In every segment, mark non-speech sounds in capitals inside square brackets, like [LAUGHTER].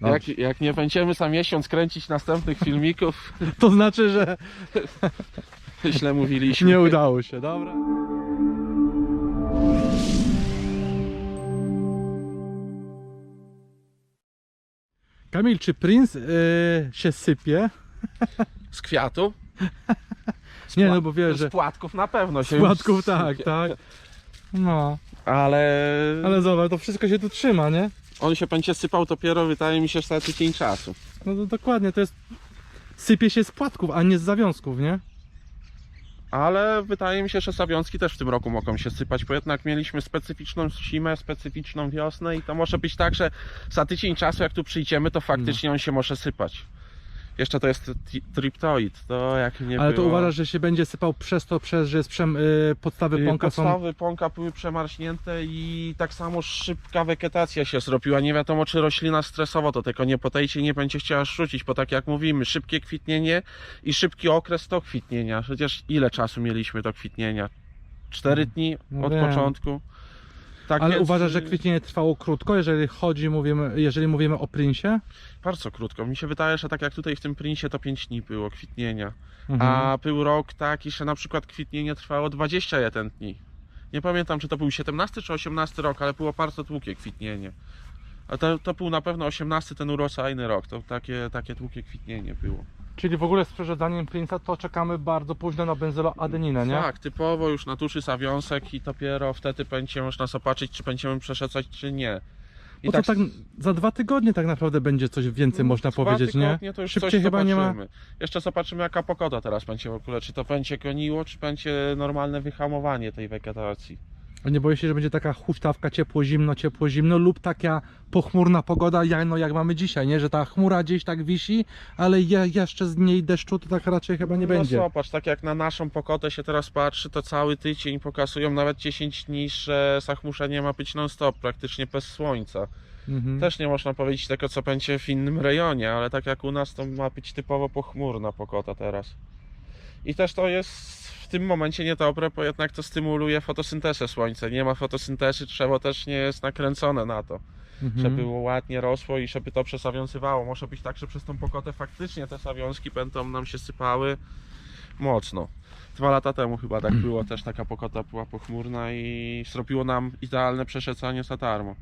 Jak, jak nie będziemy za miesiąc kręcić następnych filmików, To znaczy, że [LAUGHS] źle mówiliśmy. nie udało się, dobra. Kamil, czy Prince y, się sypie? Z kwiatu? Z Nie, pła- no bo wiesz, że Z płatków na pewno się z płatków już tak, sypie. tak. No, Ale, ale zobacz, to wszystko się tu trzyma, nie? On się będzie sypał dopiero, wydaje mi się, za tydzień czasu. No to dokładnie, to jest... Sypie się z płatków, a nie z zawiązków, nie? Ale wydaje mi się, że sawiązki też w tym roku mogą się sypać, bo jednak mieliśmy specyficzną zimę, specyficzną wiosnę i to może być tak, że za tydzień czasu jak tu przyjdziemy, to faktycznie on się może sypać. Jeszcze to jest tri- triptoid, to jak nie Ale to było... uważasz, że się będzie sypał przez to, przez że jest przem, y, podstawy Y, pąka są... Podstawy pąka były przemarznięte i tak samo szybka wegetacja się zrobiła. Nie wiadomo, czy roślina stresowo do tego nie podejdzie i nie będzie chciała rzucić, bo tak jak mówimy, szybkie kwitnienie i szybki okres to kwitnienia. Przecież ile czasu mieliśmy do kwitnienia? Cztery dni No od wiem. początku. Tak Ale więc, uważasz, że kwitnienie trwało krótko, jeżeli chodzi, mówimy, jeżeli mówimy o Prince'ie? Bardzo krótko. Mi się wydaje, że tak jak tutaj w tym princie to 5 dni było kwitnienia. Mhm. A był rok taki, że na przykład kwitnienie trwało 21 dni. Nie pamiętam, czy to był 17 czy 18 rok, ale było bardzo długie kwitnienie. A to, to był na pewno 18 ten uroczajny rok, to takie, takie długie kwitnienie było. Czyli w ogóle z przerządzaniem Prince'a to czekamy bardzo późno na benzyloadeninę, nie? Tak, typowo już na tuszy zawiązek i dopiero wtedy będzie można zobaczyć, czy będziemy przeszedzać, czy nie. I No to tak za dwa tygodnie tak naprawdę będzie coś więcej można dwa powiedzieć, nie? tygodnie To już Szybciej coś chyba nie ma. Jeszcze zobaczymy jaka pogoda teraz będzie w ogóle, czy to będzie goniło, czy będzie normalne wyhamowanie tej wegetacji. Nie boję się, że będzie taka huśtawka ciepło, zimno, ciepło, zimno lub taka pochmurna pogoda, jak, no, jak mamy dzisiaj, nie? Że ta chmura gdzieś tak wisi, ale je, jeszcze z niej deszczu to tak raczej chyba nie no będzie. zobacz, tak jak na naszą pogodę się teraz patrzy, to cały tydzień pokazują nawet 10 dni, że zachmurzenie ma być non stop, praktycznie bez słońca. Mhm. Też nie można powiedzieć tego, co będzie w innym rejonie, ale tak jak u nas, to ma być typowo pochmurna pogoda teraz. I też to jest tym momencie niedobre, bo jednak to stymuluje fotosyntezę słońca. Nie ma fotosyntezy, drzewo też nie jest nakręcone na to, Mhm. żeby ładnie rosło i żeby to przesawiązywało. Może być tak, że przez tą pogodę faktycznie te sawiązki będą nam się sypały mocno. Dwa lata temu chyba tak [CLEARS THROAT] było, też taka pogoda była pochmurna i zrobiło nam idealne przeszecanie za darmo.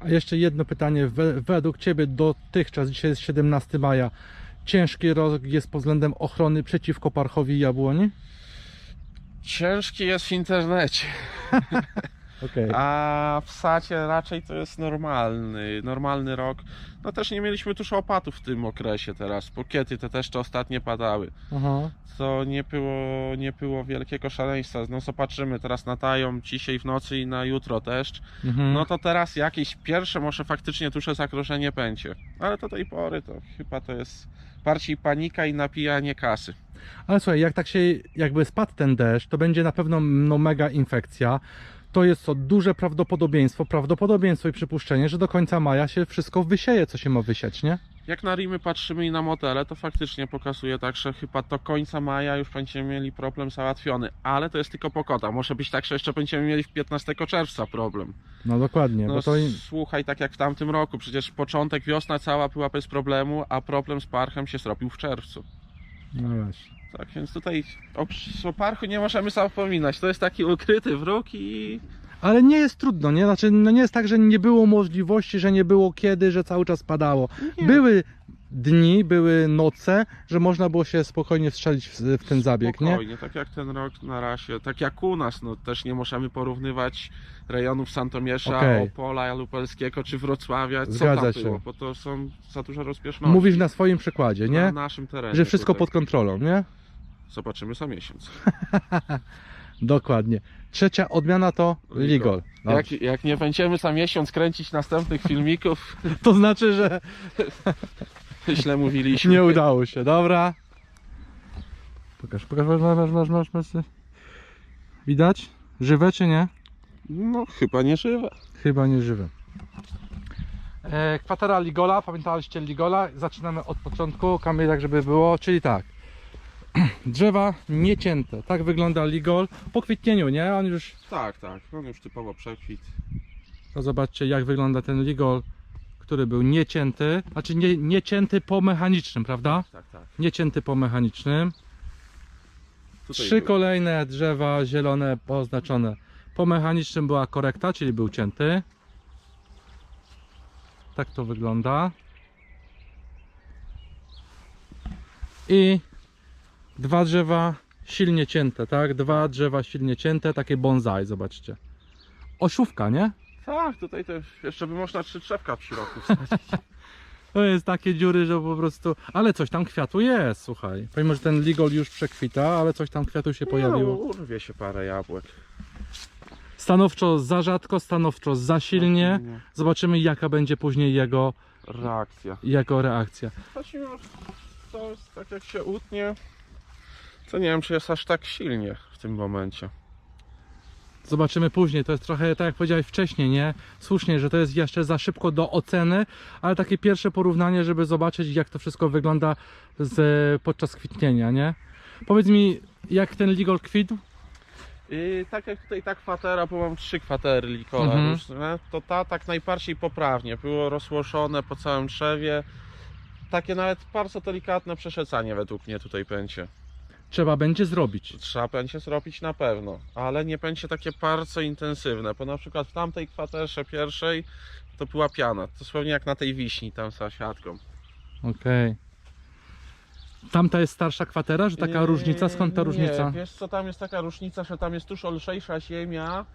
A jeszcze jedno pytanie. We, według Ciebie dotychczas, dzisiaj jest 17 maja, ciężki rok jest pod względem ochrony przeciwko parchowi jabłoni? Ciężki jest w internecie, [LAUGHS] Okej. a w sacie raczej to jest normalny, normalny rok. No też nie mieliśmy dużo opadów w tym okresie teraz, bo kiedy te też ostatnie padały. Aha. To nie było, nie było wielkiego szaleństwa. No zobaczymy, teraz natają dzisiaj w nocy i na jutro deszcz. Mhm. No to teraz jakieś pierwsze może faktycznie duże zagrożenie będzie. Ale do tej pory to chyba to jest bardziej panika i napijanie kasy. Ale słuchaj, jak tak się jakby spadł ten deszcz, to będzie na pewno no, mega infekcja. To jest to duże prawdopodobieństwo, prawdopodobieństwo i przypuszczenie, że do końca maja się wszystko wysieje, co się ma wysiać, nie? Jak na Rimy patrzymy i na modele, to faktycznie pokazuje tak, że chyba do końca maja już będziemy mieli problem załatwiony. Ale to jest tylko pogoda. Może być tak, że jeszcze będziemy mieli w 15 czerwca problem. No dokładnie, No bo to słuchaj, tak jak w tamtym roku, przecież początek, wiosna cała była bez problemu, a problem z parchem się zrobił w czerwcu. no właśnie. Tak, więc tutaj o, parchu nie możemy zapominać. To jest taki ukryty wróg i Ale nie jest trudno, nie? Znaczy, no nie jest tak, że nie było możliwości, że nie było kiedy, że cały czas padało. Nie. Były dni, były noce, że można było się spokojnie wstrzelić w, w ten zabieg, nie? Spokojnie, tak jak ten rok na razie, tak jak u nas, no też nie możemy porównywać rejonów Santomiesza, Okej. Opola Lubelskiego czy Wrocławia, co Zgadza tam się. było, bo to są za duże rozpieszności. Mówisz na swoim przykładzie, Na nie? naszym terenie. Że wszystko tutaj. pod kontrolą, nie? Zobaczymy za miesiąc. [LAUGHS] Dokładnie. Trzecia odmiana to Ligol. Jak, jak nie będziemy za miesiąc kręcić następnych filmików, [LAUGHS] To znaczy, że [LAUGHS] źle mówiliśmy. nie udało się, dobra. Pokaż, pokaż, masz, masz, masz, masz, masz. Widać? Żywe czy nie? No, chyba nie żywe. Chyba nie żywe. E, kwatera Ligola, pamiętaliście Ligola? Zaczynamy od początku, kamień tak żeby było, czyli tak. [CLEARS THROAT] Drzewa niecięte, tak wygląda Ligol po kwitnieniu, nie? On już, Tak, tak, on już typowo przekwit. to zobaczcie jak wygląda ten Ligol, który był niecięty, znaczy nie, niecięty po mechanicznym, prawda? Tak, tak. Niecięty po mechanicznym. Tutaj Trzy był. kolejne drzewa zielone poznaczone. Po mechanicznym była korekta, czyli był cięty. Tak to wygląda. I dwa drzewa silnie cięte, tak? Dwa drzewa silnie cięte, takie bonsai, zobaczcie. Osiówka, nie? Tak, tutaj też jeszcze by można trzy drzewka w środku [LAUGHS] wsadzić. To jest takie dziury, że po prostu. Ale coś tam kwiatu jest, słuchaj. Pomimo, że ten ligol już przekwita, ale coś tam kwiatu się pojawiło. No, urwie się parę jabłek. Stanowczo za rzadko, stanowczo za silnie. Zobaczymy jaka będzie później jego, Reakcja. jego reakcja. Że to jest tak jak się utnie, to nie wiem czy jest aż tak silnie w tym momencie. Zobaczymy później. To jest trochę tak jak powiedziałeś wcześniej, nie? Słusznie, że to jest jeszcze za szybko do oceny, ale takie pierwsze porównanie, żeby zobaczyć jak to wszystko wygląda z, podczas kwitnienia, nie? Powiedz mi, jak ten ligol kwitł? I tak jak tutaj ta kwatera, bo mam trzy kwatery likola Mhm. różne, to ta tak najbardziej poprawnie. Było rozłożone po całym drzewie. Takie nawet bardzo delikatne przeszecanie według mnie tutaj będzie. Trzeba będzie zrobić. Trzeba będzie zrobić na pewno, ale nie będzie takie bardzo intensywne, bo na przykład w tamtej kwaterze pierwszej to była piana, dosłownie jak na tej wiśni tam za siatką. Okej. Tamta jest starsza kwatera, że taka Yy, różnica? Skąd ta różnica? Nie, wiesz co, tam jest taka różnica, że tam jest dużo lżejsza ziemia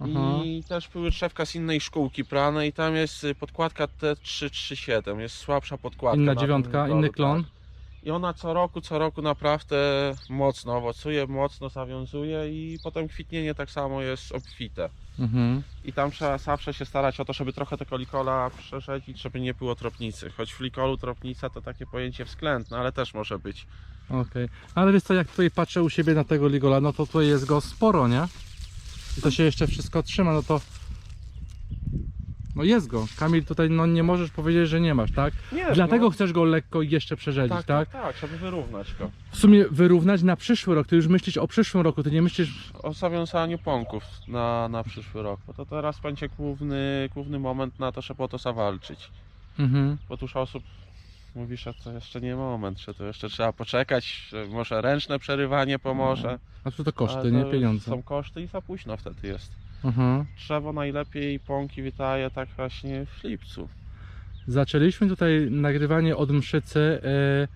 Aha. i też były drzewka z innej szkółki prane i tam jest y, podkładka T337, jest słabsza podkładka. Inna na tym dziewiątka, inny klon? Tak. I ona co roku, co roku naprawdę mocno owocuje, mocno zawiązuje i potem kwitnienie tak samo jest obfite. Mhm. I tam trzeba zawsze się starać o to, żeby trochę tego likola przerzedzić, żeby nie było tropnicy. Choć w likolu tropnica to takie pojęcie względne, ale też może być. Okej. Ale wiesz co, jak tutaj patrzę u siebie na tego ligola, no to tutaj jest go sporo, nie? I to się jeszcze wszystko trzyma, no to... No jest go. Kamil, tutaj no nie możesz powiedzieć, że nie masz, tak? Nie, Dlatego no, chcesz go lekko jeszcze przerzedzić, tak, tak? tak, tak, żeby wyrównać go. W sumie wyrównać na przyszły rok, ty już myślisz o przyszłym roku, ty nie myślisz... O zawiązaniu pąków na, na przyszły rok, bo to teraz będzie główny, główny moment na to, żeby o to zawalczyć. Mhm. Bo dużo osób mówi, że to jeszcze nie moment, że to jeszcze trzeba poczekać, że może ręczne przerywanie pomoże. A co to koszty, ale nie? to Pieniądze. Są koszty i za późno wtedy jest. Mhm. Drzewo najlepiej pąki wydaje tak właśnie w lipcu. Zaczęliśmy tutaj nagrywanie od mszycy. e,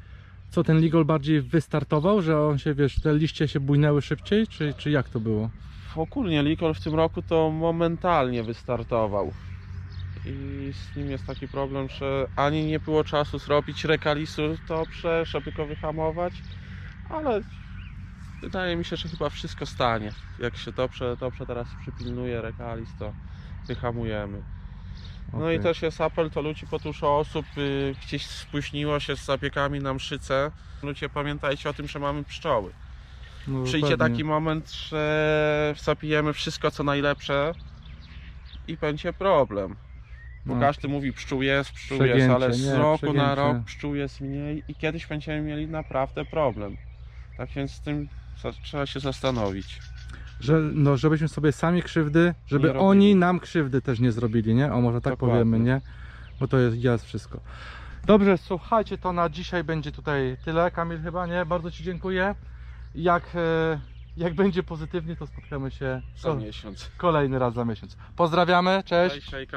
Co ten ligol bardziej wystartował, że on się, wiesz, te liście się bujnęły szybciej, czy, czy jak to było? Ogólnie Likol w tym roku to momentalnie wystartował. I z nim jest taki problem, że ani nie było czasu zrobić rekalisu dobrze, żeby go wyhamować, ale wydaje mi się, że chyba wszystko stanie. Jak się dobrze, dobrze teraz przypilnuje rekalis, to wyhamujemy. No i Okej. też jest apel do ludzi, bo dużo osób y, gdzieś spóźniło się z zabiegami na mszycę. Ludzie pamiętajcie o tym, że mamy pszczoły. No, Przyjdzie pewnie. taki moment, że zapijemy wszystko co najlepsze i będzie problem. Bo No. każdy mówi pszczół jest, pszczół jest, Przegięcie, ale z nie, roku przegięcie. na rok pszczół jest mniej i kiedyś będziemy mieli naprawdę problem. Tak więc z tym trzeba się zastanowić. Że, no, żebyśmy sobie sami krzywdy, żeby Nie robili. oni nam krzywdy też nie zrobili, nie? O, może tak Dokładnie. powiemy, nie? Bo to jest, jest wszystko. Dobrze, słuchajcie, to na dzisiaj będzie tutaj tyle. Kamil chyba, nie? Bardzo Ci dziękuję. Jak, e, jak będzie pozytywnie, to spotkamy się Za miesiąc. kolejny raz za miesiąc. Pozdrawiamy, cześć. Cześć.